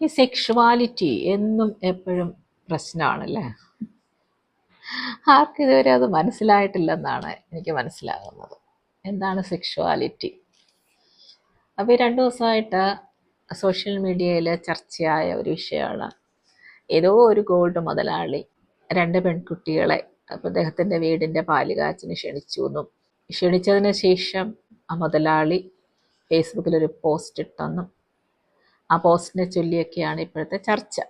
ഈ സെക്ഷുവാലിറ്റി എന്നും എപ്പോഴും പ്രശ്നമാണല്ലേ ആർക്കും ഇതുവരെ അത് മനസ്സിലായിട്ടില്ലെന്നാണ് എനിക്ക് മനസ്സിലാകുന്നത്. എന്താണ് സെക്ഷുവാലിറ്റി അപ്പോൾ ഈ രണ്ട് ദിവസമായിട്ട് സോഷ്യൽ മീഡിയയിൽ ചർച്ചയായ ഒരു വിഷയമാണ്. ഏതോ ഒരു ഗോൾഡ് മുതലാളി രണ്ട് പെൺകുട്ടികളെ അപ്പോൾ അദ്ദേഹത്തിന്റെ വീടിന്റെ പാലുകാച്ചിന് ക്ഷണിച്ചു എന്നും. ക്ഷണിച്ചതിന് ശേഷം ആ മുതലാളി ഫേസ്ബുക്കിൽ ഒരു പോസ്റ്റ് ഇട്ടെന്നും ആ പോസ്റ്റിനെ ചൊല്ലിയൊക്കെയാണ് ഇപ്പോഴത്തെ ചർച്ച.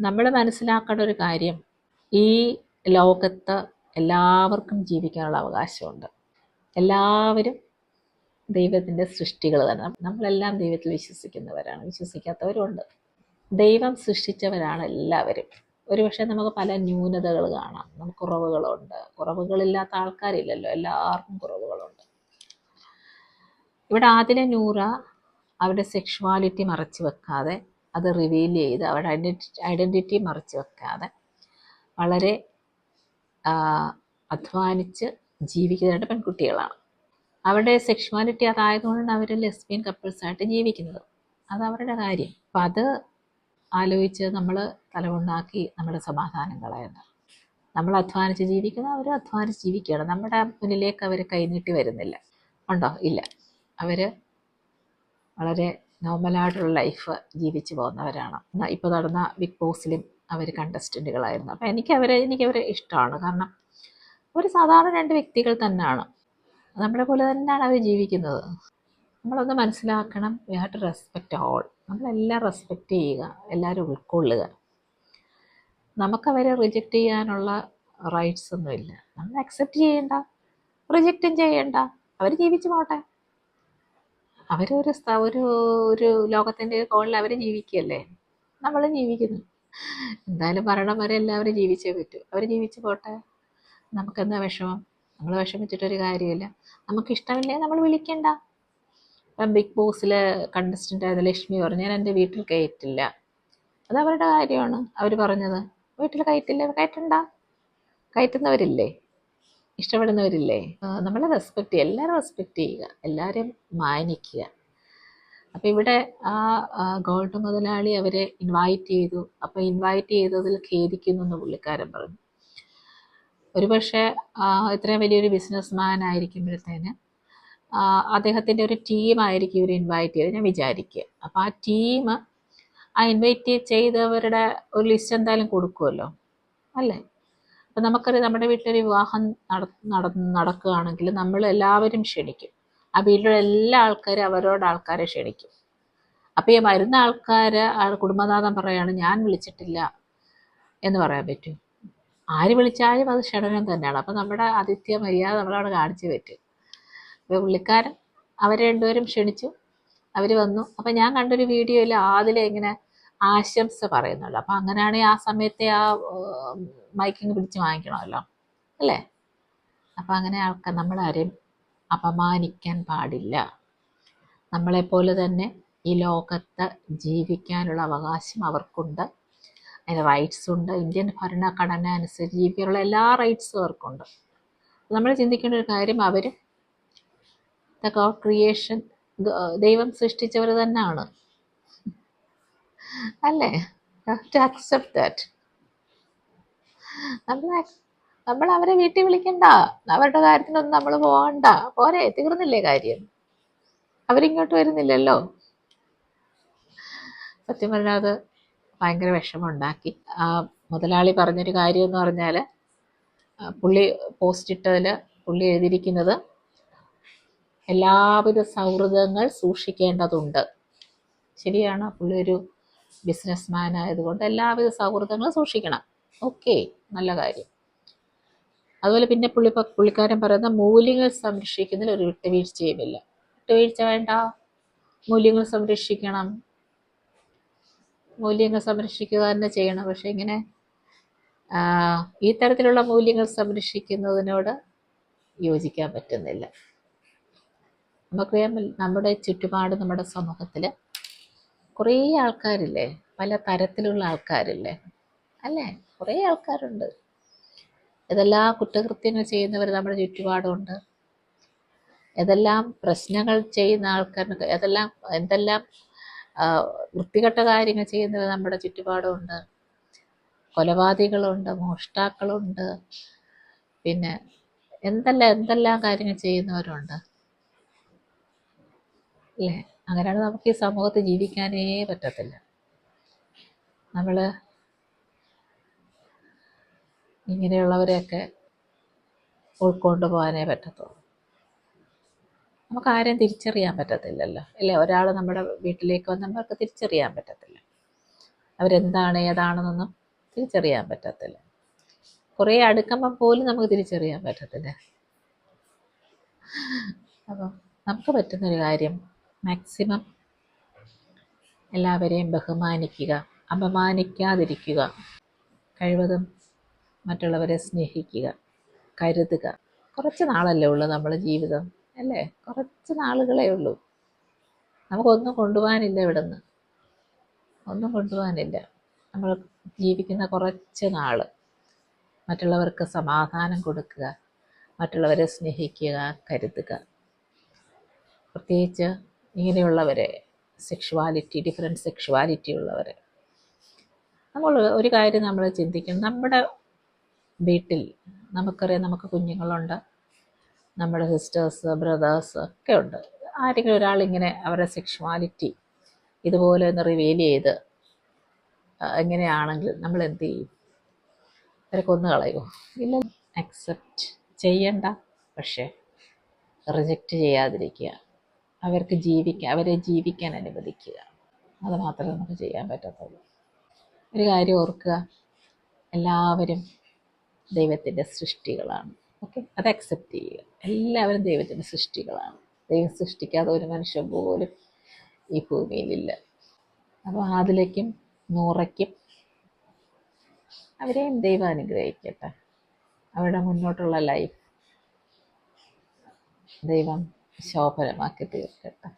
നമ്മൾ മനസ്സിലാക്കേണ്ട ഒരു കാര്യം ഈ ലോകത്ത് എല്ലാവർക്കും ജീവിക്കാനുള്ള അവകാശമുണ്ട്. എല്ലാവരും ദൈവത്തിന്റെ സൃഷ്ടികൾ തന്നെ. നമ്മളെല്ലാം ദൈവത്തിൽ വിശ്വസിക്കുന്നവരാണ് വിശ്വസിക്കാത്തവരുണ്ട്. ദൈവം സൃഷ്ടിച്ചവരാണ് എല്ലാവരും. ഒരുപക്ഷെ നമുക്ക് പല ന്യൂനതകൾ കാണാം. നമുക്ക് കുറവുകളുണ്ട്. കുറവുകളില്ലാത്ത ആൾക്കാരില്ലല്ലോ. എല്ലാവർക്കും കുറവുകളുണ്ട്. ഇവിടെ ആദിലെ നൂറ അവരുടെ സെക്ഷുവാലിറ്റി മറച്ചു വെക്കാതെ അത് റിവീൽ ചെയ്ത് അവരുടെ ഐഡന്റി ഐഡന്റിറ്റി മറച്ചു വെക്കാതെ വളരെ അധ്വാനിച്ച് ജീവിക്കുന്ന പെൺകുട്ടികളാണ്. അവരുടെ സെക്ഷുവാലിറ്റി അതായതുകൊണ്ടാണ് അവർ ലെസ്ബിയൻ കപ്പിൾസായിട്ട് ജീവിക്കുന്നത്. അത് അവരുടെ കാര്യം. അപ്പം അത് ആലോചിച്ച് നമ്മൾ തലമുണ്ടാക്കി നമ്മുടെ സമാധാനം കളയുന്നത് നമ്മൾ അധ്വാനിച്ച് ജീവിക്കുന്നത് അവർ അധ്വാനിച്ച് ജീവിക്കുകയാണ്. നമ്മുടെ മുന്നിലേക്ക് അവർ കൈനീട്ടി വരുന്നില്ല. ഉണ്ടോ? ഇല്ല. അവർ വളരെ നോർമലായിട്ടുള്ള ലൈഫ് ജീവിച്ചു പോകുന്നവരാണ്. ഇപ്പോൾ നടന്ന ബിഗ് ബോസിലും അവർ കണ്ടസ്റ്റന്റുകളായിരുന്നു അപ്പോൾ എനിക്ക് അവരെ എനിക്ക് അവരെ ഇഷ്ടമാണ്. കാരണം ഒരു സാധാരണ രണ്ട് വ്യക്തികൾ തന്നെയാണ്. നമ്മളെ പോലെ തന്നെയാണ് അവർ ജീവിക്കുന്നത്. നമ്മളൊന്ന് മനസ്സിലാക്കണം we have to respect all നമ്മളെല്ലാം റെസ്പെക്റ്റ് ചെയ്യുക എല്ലാവരും ഉൾക്കൊള്ളുക. നമുക്കവരെ റിജക്റ്റ് ചെയ്യാനുള്ള റൈറ്റ്സ് ഒന്നുമില്ല. നമ്മൾ അക്സെപ്റ്റ് ചെയ്യണ്ട റിജക്റ്റും ചെയ്യണ്ട. അവർ ജീവിച്ചു പോട്ടെ. അവരൊരു സ്ഥ- ഒരു ഒരു ലോകത്തിന്റെ കോളിൽ അവർ ജീവിക്കുകയല്ലേ? നമ്മൾ ജീവിക്കുന്നു. എന്തായാലും മരണം വരെ എല്ലാവരും ജീവിച്ചേ പറ്റൂ. അവർ ജീവിച്ചു പോട്ടെ. നമുക്കെന്താ വിഷമം? നമ്മൾ വിഷമിച്ചിട്ടൊരു കാര്യമില്ല. ഇഷ്ടമില്ലേ? നമ്മൾ വിളിക്കണ്ട. ഇപ്പം ബിഗ് ബോസിൽ കണ്ടസ്റ്റന്റ് ആയത് ലക്ഷ്മി പറഞ്ഞു ഞാൻ എന്റെ വീട്ടിൽ കയറ്റില്ല. അത് അവരുടെ കാര്യമാണ്. അവർ പറഞ്ഞത് വീട്ടിൽ കയറ്റില്ല. കയറ്റണ്ട. കയറ്റുന്നവരില്ലേ? ഇഷ്ടപ്പെടുന്നവരില്ലേ? നമ്മളെ റെസ്പെക്റ്റ് ചെയ്യുക എല്ലാവരും റെസ്പെക്റ്റ് ചെയ്യുക എല്ലാവരെയും മാനിക്കുക. അപ്പോൾ ഇവിടെ ആ ഗോൾഡ് മുതലാളി അവരെ ഇൻവൈറ്റ് ചെയ്തു. അപ്പോൾ ഇൻവൈറ്റ് ചെയ്തതിൽ ഖേദിക്കുന്നു എന്ന് പുള്ളിക്കാരൻ പറഞ്ഞു. ഒരുപക്ഷെ ഇത്രയും വലിയൊരു ബിസിനസ് മാൻ ആയിരിക്കുമ്പോഴത്തേന് അദ്ദേഹത്തിന്റെ ഒരു ടീമായിരിക്കും ഇവർ ഇൻവൈറ്റ് ചെയ്ത് ഞാൻ വിചാരിക്കുക. അപ്പോൾ ആ ടീം ആ ഇൻവൈറ്റ് ചെയ്തവരുടെ ഒരു ലിസ്റ്റ് എന്തായാലും കൊടുക്കുമല്ലോ അല്ലേ? അപ്പം നമുക്കറിയാം നമ്മുടെ വീട്ടിലൊരു വിവാഹം നട നട നടക്കുകയാണെങ്കിൽ നമ്മൾ എല്ലാവരും ക്ഷണിക്കും. ആ വീട്ടിലുള്ള എല്ലാ ആൾക്കാരും അവരോട് ആൾക്കാരെ ക്ഷണിക്കും. അപ്പോൾ ഈ വരുന്ന ആൾക്കാർ ആൾ കുടുംബനാഥൻ പറയാണ് ഞാൻ വിളിച്ചിട്ടില്ല എന്ന് പറയാൻ പറ്റും. ആര് വിളിച്ചാലും അത് ക്ഷണനം തന്നെയാണ്. അപ്പം നമ്മുടെ ആതിഥ്യ മര്യാദ നമ്മളവിടെ കാണിച്ചു പറ്റും. അപ്പോൾ പുള്ളിക്കാരൻ അവർ രണ്ടുപേരും ക്ഷണിച്ചു. അവർ വന്നു. അപ്പം ഞാൻ കണ്ടൊരു വീഡിയോയിൽ ആദിലെ ഇങ്ങനെ ആശംസ പറയുന്നുള്ളൂ അപ്പം അങ്ങനെയാണെങ്കിൽ ആ സമയത്തെ ആ മൈക്കിങ് പിടിച്ച് വാങ്ങിക്കണമല്ലോ. അല്ലേ? അപ്പം അങ്ങനെ ആൾക്കാർ നമ്മളാരെയും അപമാനിക്കാൻ പാടില്ല. നമ്മളെ പോലെ തന്നെ ഈ ലോകത്ത് ജീവിക്കാനുള്ള അവകാശം അവർക്കുണ്ട്. അതിന് റൈറ്റ്സ് ഉണ്ട്. ഇന്ത്യൻ ഭരണഘടന അനുസരിച്ച് ജീവിക്കാനുള്ള എല്ലാ റൈറ്റ്സും അവർക്കുണ്ട്. നമ്മൾ ചിന്തിക്കേണ്ട ഒരു കാര്യം അവർ ദ ഗോഡ് ക്രിയേഷൻ ദൈവം സൃഷ്ടിച്ചവർ തന്നെയാണ്. അല്ലേ? ടു അക്സെപ്റ്റ് ദാറ്റ് നമ്മൾ അവരെ വീട്ടിൽ വിളിക്കണ്ട. അവരുടെ കാര്യത്തിനൊന്നും നമ്മൾ പോകണ്ട. പോരെ തീർന്നില്ലേ കാര്യം? അവരിങ്ങോട്ട് വരുന്നില്ലല്ലോ. സത്യം പറഞ്ഞാൽ അത് ഭയങ്കര വിഷമമുണ്ടാക്കി. ആ മുതലാളി പറഞ്ഞൊരു കാര്യം എന്ന് പറഞ്ഞാൽ പുള്ളി പോസ്റ്റ് ഇട്ടതിൽ പുള്ളി എഴുതിയിരിക്കുന്നത് എല്ലാവിധ സൗഹൃദങ്ങൾ സൂക്ഷിക്കേണ്ടതുണ്ട്. ശരിയാണ് പുള്ളി ഒരു ബിസിനസ് മാൻ ആയതുകൊണ്ട് എല്ലാവിധ സൗഹൃദങ്ങളും സൂക്ഷിക്കണം. ഓക്കെ നല്ല കാര്യം. അതുപോലെ പിന്നെ പുള്ളി പുള്ളിക്കാരൻ പറയുന്ന മൂല്യങ്ങൾ സംരക്ഷിക്കുന്നതിൽ ഒരു വിട്ടുവീഴ്ചയുമില്ല. വിട്ടുവീഴ്ച വേണ്ട. മൂല്യങ്ങൾ സംരക്ഷിക്കണം. മൂല്യങ്ങൾ സംരക്ഷിക്കുക തന്നെ ചെയ്യണം. പക്ഷെ ഇങ്ങനെ ഈ തരത്തിലുള്ള മൂല്യങ്ങൾ സംരക്ഷിക്കുന്നതിനോട് യോജിക്കാൻ പറ്റുന്നില്ല. നമുക്കറിയാം നമ്മുടെ ചുറ്റുപാട് നമ്മുടെ സമൂഹത്തിൽ കുറേ ആൾക്കാരില്ലേ? പല തരത്തിലുള്ള ആൾക്കാരില്ലേ? അല്ലേ? കുറേ ആൾക്കാരുണ്ട്. ഏതെല്ലാം കുറ്റകൃത്യങ്ങൾ ചെയ്യുന്നവർ നമ്മുടെ ചുറ്റുപാടുണ്ട് ഏതെല്ലാം പ്രശ്നങ്ങൾ ചെയ്യുന്ന ആൾക്കാർ ഏതെല്ലാം എന്തെല്ലാം വൃത്തികെട്ട കാര്യങ്ങൾ ചെയ്യുന്നവർ നമ്മുടെ ചുറ്റുപാടുമുണ്ട്. കൊലപാതകളുണ്ട് മോഷ്ടാക്കളുണ്ട്. പിന്നെ എന്തെല്ലാം എന്തെല്ലാം കാര്യങ്ങൾ ചെയ്യുന്നവരുണ്ട്? അല്ലേ? അങ്ങനെയാണ് നമുക്ക് ഈ സമൂഹത്തിൽ ജീവിക്കാനേ പറ്റത്തില്ല. നമ്മൾ ഇങ്ങനെയുള്ളവരെയൊക്കെ ഉൾക്കൊണ്ട് പോകാനേ പറ്റത്തുള്ളൂ. നമുക്ക് ആരെയും തിരിച്ചറിയാൻ പറ്റത്തില്ലല്ലോ. അല്ലേ? ഒരാൾ നമ്മുടെ വീട്ടിലേക്ക് വന്ന് നമുക്ക് തിരിച്ചറിയാൻ പറ്റത്തില്ല. അവരെന്താണ് ഏതാണെന്നൊന്നും തിരിച്ചറിയാൻ പറ്റത്തില്ല. കുറേ അടുക്കുമ്പം പോലും നമുക്ക് തിരിച്ചറിയാൻ പറ്റത്തില്ല. അപ്പം നമുക്ക് പറ്റുന്നൊരു കാര്യം മാക്സിമം എല്ലാവരെയും ബഹുമാനിക്കുക അപമാനിക്കാതിരിക്കുക കഴിവതും മറ്റുള്ളവരെ സ്നേഹിക്കുക കരുതുക. കുറച്ച് നാളല്ലേ ഉള്ളൂ നമ്മുടെ ജീവിതം അല്ലേ? കുറച്ച് നാളുകളേ ഉള്ളൂ. നമുക്കൊന്നും കൊണ്ടുപോകാനില്ല ഇവിടെ നിന്ന് ഒന്നും കൊണ്ടുപോകാനില്ല. നമ്മൾ ജീവിക്കുന്ന കുറച്ച് നാൾ മറ്റുള്ളവർക്ക് സമാധാനം കൊടുക്കുക മറ്റുള്ളവരെ സ്നേഹിക്കുക കരുതുക. പ്രത്യേകിച്ച് ഇങ്ങനെയുള്ളവരെ സെക്ഷുവാലിറ്റി ഡിഫറെന്റ് സെക്ഷുവാലിറ്റി ഉള്ളവരെ. നമ്മൾ ഒരു കാര്യം നമ്മൾ ചിന്തിക്കണം. നമ്മുടെ വീട്ടിൽ നമുക്കറിയാം നമുക്ക് കുഞ്ഞുങ്ങളുണ്ട്. നമ്മുടെ സിസ്റ്റേഴ്സ് ബ്രദേഴ്സ് ഒക്കെ ഉണ്ട്. ആരെങ്കിലും ഒരാളിങ്ങനെ അവരുടെ സെക്ഷുവാലിറ്റി ഇതുപോലെ ഒന്ന് റിവീൽ ചെയ്ത് എങ്ങനെയാണെങ്കിൽ നമ്മൾ എന്ത് ചെയ്യും? അവരെ കൊന്നു കളയുമോ ഇല്ല. അക്സെപ്റ്റ് ചെയ്യണ്ട. പക്ഷേ റിജക്റ്റ് ചെയ്യാതിരിക്കുക. അവർക്ക് ജീവിക്കാൻ അവരെ ജീവിക്കാൻ അനുവദിക്കുക. അത് മാത്രമേ നമുക്ക് ചെയ്യാൻ പറ്റത്തുള്ളൂ. ഒരു കാര്യം ഓർക്കുക എല്ലാവരും ദൈവത്തിന്റെ സൃഷ്ടികളാണ്. ഓക്കെ അത് അക്സെപ്റ്റ് ചെയ്യുക. എല്ലാവരും ദൈവത്തിന്റെ സൃഷ്ടികളാണ്. ദൈവം സൃഷ്ടിക്കാതെ ഒരു മനുഷ്യൻ പോലും ഈ ഭൂമിയിലില്ല. അപ്പോൾ ആദിലേക്കും നൂറയ്ക്കും അവരെയും ദൈവം അനുഗ്രഹിക്കട്ടെ. അവരുടെ മുന്നോട്ടുള്ള ലൈഫ് ദൈവം ശോഭനമാക്കി തീർക്കട്ടെ